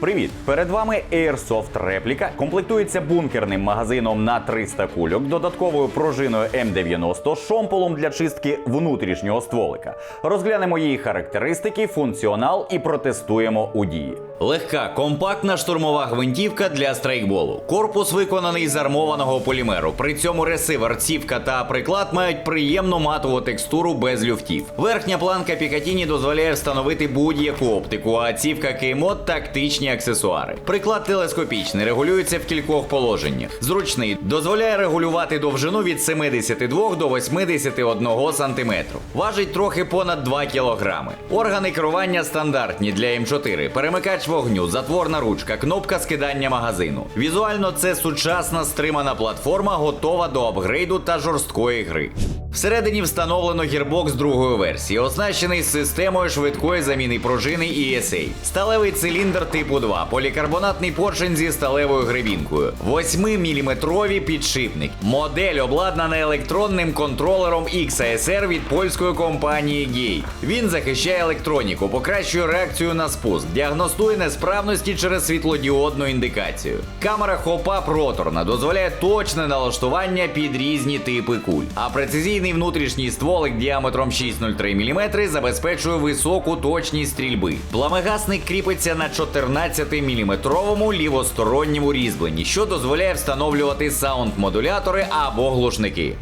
Привіт! Перед вами Airsoft репліка. Комплектується бункерним магазином на 300 кульок, додатковою пружиною М90, шомполом для чистки внутрішнього стволика. Розглянемо її характеристики, функціонал і протестуємо у дії. Легка, компактна штурмова гвинтівка для страйкболу. Корпус виконаний з армованого полімеру. При цьому ресивер, цівка та приклад мають приємну матову текстуру без люфтів. Верхня планка Пікатіні дозволяє встановити будь-яку оптику, а цівка Кеймод тактичні аксесуари. Приклад телескопічний, регулюється в кількох положеннях. Зручний дозволяє регулювати довжину від 72 до 81 см. Важить трохи понад 2 кг. Органи керування стандартні для М4. Перемикач вогню, затворна ручка, кнопка скидання магазину. Візуально це сучасна стримана платформа, готова до апгрейду та жорсткої гри. Всередині встановлено гірбокс другої версії, оснащений системою швидкої заміни пружини ESA. Сталевий циліндр типу 2, полікарбонатний поршень зі сталевою гребінкою, 8-мм підшипник. Модель обладнана електронним контролером XASR від польської компанії GAE. Він захищає електроніку, покращує реакцію на спуск, діагностує несправності через світлодіодну індикацію. Камера хопап роторна дозволяє точне налаштування під різні типи куль. А прецизійний внутрішній стволик діаметром 6,03 мм забезпечує високу точність стрільби. Пламегасник кріпиться на 14-мм лівосторонньому різьбленні, що дозволяє встановлювати саунд-модулятори або глушники.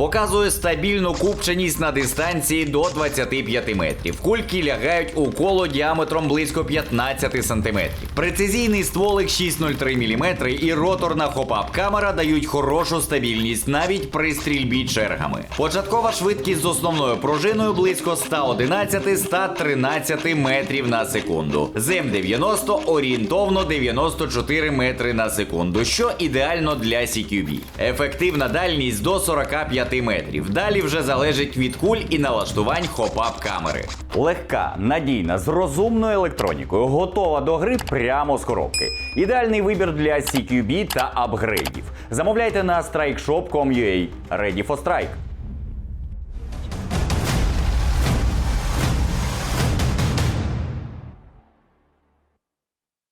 Показує стабільну купченість на дистанції до 25 метрів. Кульки лягають у коло діаметром близько 15 см. Прецизійний стволик 6,03 мм і роторна хопап камера дають хорошу стабільність навіть при стрільбі чергами. Початкова швидкість з основною пружиною близько 111-113 метрів на секунду. З М90 орієнтовно 94 метри на секунду, що ідеально для CQB. Ефективна дальність до 45 метрів. Далі вже залежить від куль і налаштувань хопап камери. Легка, надійна, з розумною електронікою, готова до гри прямо з коробки. Ідеальний вибір для CQB та апгрейдів. Замовляйте на strikeshop.com.ua. Ready for Strike.